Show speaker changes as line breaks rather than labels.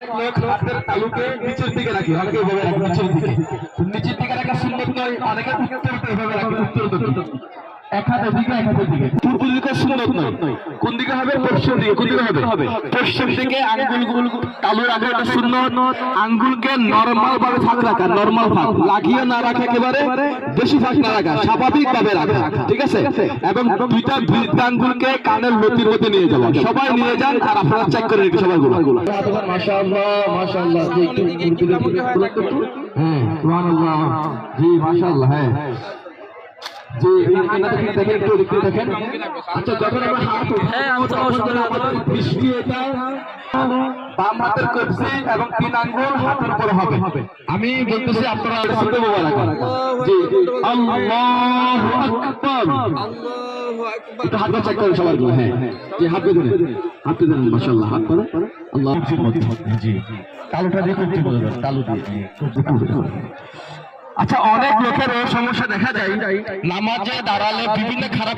লোক হাতের তালুকে নিচের দিকে রাখি রাখে সুন্দর নয় অনেকে উত্তর উত্তর এক হাতের দিকে এক হাতের দিকে। পূর্ব দিকে সুন্দর নয়। কোন দিকে হবে? পশ্চিম দিকে। কোন দিকে হবে? পশ্চিম দিকে আঙ্গুল তালু রাখা এটা সুন্দর আঙ্গুলকে নরমাল ভাবে ফাঁক রাখা নরমাল ফাঁক। লাগিয়ে না রাখা একেবারে বেশি ফাঁক না রাখা স্বাভাবিক ভাবে রাখা ঠিক আছে? এবং দুইটা বৃদ্ধ আঙ্গুলকে কানের লতির মধ্যে নিয়ে যাওয়া। সবাই নিয়ে যান আর আপনারা চেক করে রেখে সবাই গুলো মাশাআল্লাহ মাশাআল্লাহ একটু। হ্যাঁ সুবহানাল্লাহ জি মাশাআল্লাহ হ্যাঁ। জি এখানে দেখেন দেখেন একটু দেখতে দেখেন। আচ্ছা যখন আমরা হাত হ্যাঁ আমি তো দৃষ্টি এটা বাম হাতের কবজি এবং তিন আঙ্গুল হাতের উপর হবে। আমি বলতেছি আপনারা শুনতে মোবারক জি আল্লাহু আকবার। একটু হাতটা চেক করেন সবার জন্য হ্যাঁ জি হাত বেঁধে দেন মাশাআল্লাহ হাত করে আল্লাহ জি। কালোটা দিয়ে। কালো দিয়ে। আচ্ছা অনেক লোকের সমস্যা দেখা যায় নামাজে দাঁড়ালে বিভিন্ন খারাপ